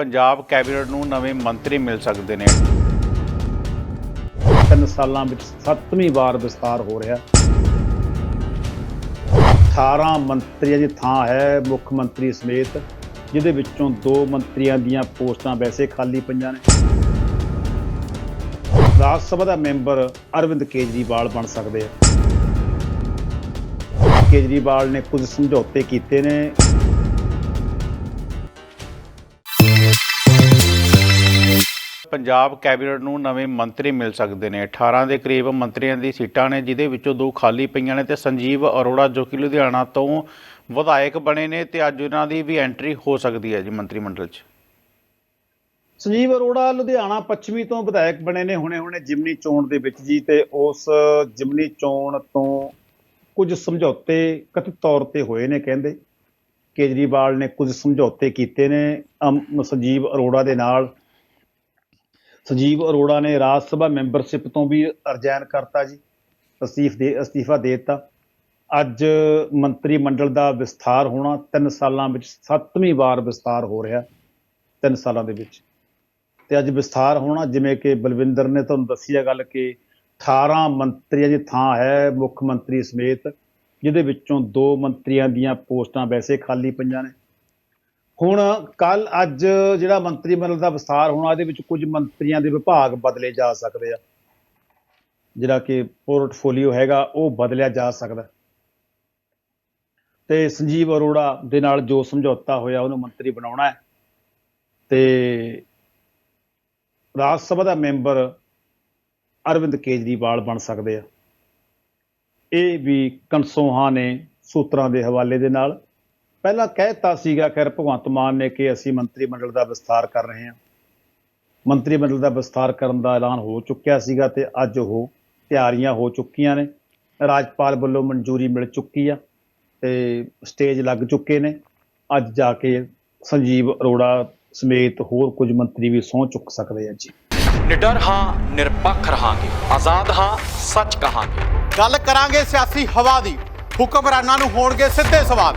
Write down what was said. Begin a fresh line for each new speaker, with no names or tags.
Punjab cabinet ਨੂੰ ਨਵੇਂ ਮੰਤਰੀ ਮਿਲ ਸਕਦੇ ਨੇ।
ਤਿੰਨ ਸਾਲਾਂ ਵਿੱਚ ਸੱਤਵੀਂ ਵਾਰ ਵਿਸਤਾਰ ਹੋ ਰਿਹਾ। 18 ਮੰਤਰੀਆਂ ਦੀ ਥਾਂ ਹੈ ਮੁੱਖ ਮੰਤਰੀ ਸਮੇਤ, ਜਿਹਦੇ ਵਿੱਚੋਂ ਦੋ ਮੰਤਰੀਆਂ ਦੀਆਂ ਪੋਸਟਾਂ ਵੈਸੇ ਖਾਲੀ ਪਈਆਂ ਨੇ। ਰਾਜ ਸਭਾ ਦਾ ਮੈਂਬਰ ਅਰਵਿੰਦ ਕੇਜਰੀਵਾਲ ਬਣ ਸਕਦੇ ਆ। ਕੇਜਰੀਵਾਲ ਨੇ ਕੁਝ ਸਮਝੌਤੇ ਕੀਤੇ ਨੇ।
ਪੰਜਾਬ ਕੈਬਨਿਟ ਨੂੰ ਨਵੇਂ ਮੰਤਰੀ ਮਿਲ ਸਕਦੇ ਨੇ। 18 ਦੇ ਕਰੀਬ ਮੰਤਰੀਆਂ ਦੀ ਸੀਟਾਂ ਨੇ, ਜਿਹਦੇ ਵਿੱਚੋਂ ਦੋ ਖਾਲੀ ਪਈਆਂ ਨੇ ਤੇ ਸੰਜੀਵ ਅਰੋੜਾ ਜੋ ਕਿ ਲੁਧਿਆਣਾ ਤੋਂ ਵਿਧਾਇਕ ਬਣੇ ਨੇ ਤੇ ਅੱਜ ਉਹਨਾਂ ਦੀ ਵੀ ਐਂਟਰੀ ਹੋ ਸਕਦੀ ਹੈ ਜੀ ਮੰਤਰੀ ਮੰਡਲ 'ਚ।
ਸੰਜੀਵ ਅਰੋੜਾ ਲੁਧਿਆਣਾ ਪੱਛਮੀ ਤੋਂ ਵਿਧਾਇਕ ਬਣੇ ਨੇ ਹੁਣੇ-ਹੁਣੇ ਜਿਮਨੀ ਚੋਣ ਦੇ ਵਿੱਚ ਜੀ ਤੇ ਉਸ ਜਿਮਨੀ ਚੋਣ ਤੋਂ ਕੁਝ ਸਮਝੌਤੇ ਕਥਿਤ ਤੌਰ ਤੇ ਹੋਏ ਨੇ ਕਹਿੰਦੇ। ਕੇਜਰੀਵਾਲ ਨੇ ਕੁਝ ਸਮਝੌਤੇ ਕੀਤੇ ਨੇ, ਅਮ- ਸੰਜੀਵ ਅਰੋੜਾ ਦੇ ਨਾਲ ਸੰਜੀਵ ਅਰੋੜਾ ਨੇ ਰਾਜ ਸਭਾ ਮੈਂਬਰਸ਼ਿਪ ਤੋਂ ਵੀ ਅਰਜੈਨ ਕਰਤਾ ਜੀ, ਅਸਤੀਫ ਦੇ, ਅਸਤੀਫਾ ਦੇ ਦਿੱਤਾ। ਅੱਜ ਮੰਤਰੀ ਮੰਡਲ ਦਾ ਵਿਸਥਾਰ ਹੋਣਾ 3 ਸਾਲਾਂ ਵਿੱਚ 7ਵੀਂ ਵਾਰ ਵਿਸਥਾਰ ਹੋ ਰਿਹਾ 3 ਸਾਲਾਂ ਦੇ ਵਿੱਚ। ਤੇ ਅੱਜ ਵਿਸਥਾਰ ਹੋਣਾ, ਜਿਵੇਂ ਕਿ ਬਲਵਿੰਦਰ ਨੇ ਤੁਹਾਨੂੰ ਦੱਸੀ ਹੈ ਗੱਲ ਕਿ 18 ਮੰਤਰੀਆਂ ਦੀ ਥਾਂ ਹੈ ਮੁੱਖ ਮੰਤਰੀ ਸਮੇਤ, ਜਿਹਦੇ ਵਿੱਚੋਂ ਦੋ ਮੰਤਰੀਆਂ ਦੀਆਂ ਪੋਸਟਾਂ ਵੈਸੇ ਖਾਲੀ ਪਈਆਂ ਨੇ। ਹੁਣ ਕੱਲ ਅੱਜ ਜਿਹੜਾ ਮੰਤਰੀ ਮੰਡਲ ਦਾ ਵਿਸਥਾਰ ਹੋਣਾ, ਇਹਦੇ ਵਿੱਚ ਕੁਝ ਮੰਤਰੀਆਂ ਦੇ ਵਿਭਾਗ ਬਦਲੇ ਜਾ ਸਕਦੇ ਆ। ਜਿਹੜਾ ਕਿ ਪੋਰਟਫੋਲੀਓ ਹੈਗਾ, ਉਹ ਬਦਲਿਆ ਜਾ ਸਕਦਾ। ਤੇ ਸੰਜੀਵ ਅਰੋੜਾ ਦੇ ਨਾਲ ਜੋ ਸਮਝੌਤਾ ਹੋਇਆ, ਉਹਨੂੰ ਮੰਤਰੀ ਬਣਾਉਣਾ ਹੈ। ਤੇ ਰਾਜ ਸਭਾ ਦਾ ਮੈਂਬਰ ਅਰਵਿੰਦ ਕੇਜਰੀਵਾਲ ਬਣ ਸਕਦੇ ਆ। ਇਹ ਵੀ ਕਨਸੋਹਾਂ ਨੇ ਸੂਤਰਾਂ ਦੇ ਹਵਾਲੇ ਦੇ ਨਾਲ ਪਹਿਲਾਂ ਕਹਿਤਾ ਸੀਗਾ ਖੈਰ ਭਗਵੰਤ ਮਾਨ ਨੇ ਕਿ ਅਸੀਂ ਮੰਤਰੀ ਮੰਡਲ ਦਾ ਵਿਸਥਾਰ ਕਰ ਰਹੇ ਹਾਂ। ਮੰਤਰੀ ਮੰਡਲ ਦਾ ਵਿਸਥਾਰ ਕਰਨ ਦਾ ਐਲਾਨ ਹੋ ਚੁੱਕਿਆ ਸੀਗਾ ਤੇ ਅੱਜ ਉਹ ਤਿਆਰੀਆਂ ਹੋ ਚੁੱਕੀਆਂ ਨੇ। ਰਾਜਪਾਲ ਵੱਲੋਂ ਮਨਜ਼ੂਰੀ ਮਿਲ ਚੁੱਕੀ ਆ ਤੇ ਸਟੇਜ ਲੱਗ ਚੁੱਕੇ ਨੇ। ਅੱਜ ਜਾ ਕੇ ਸੰਜੀਵ ਅਰੋੜਾ ਸਮੇਤ ਹੋਰ ਕੁਝ ਮੰਤਰੀ ਵੀ ਸਹੁੰ ਚੁੱਕ ਸਕਦੇ ਆ ਜੀ।
ਨਿਡਰ ਹਾਂ ਨਿਰਪੱਖ ਰਹਾਂਗੇ। ਆਜ਼ਾਦ ਹਾਂ ਸੱਚ ਕਹਾਂਗੇ।
ਗੱਲ ਕਰਾਂਗੇ ਸਿਆਸੀ ਹਵਾ ਦੀ। ਹੁਕਮਰਾਨਾਂ ਨੂੰ ਹੋਣਗੇ ਸਿੱਧੇ ਸਵਾਲ।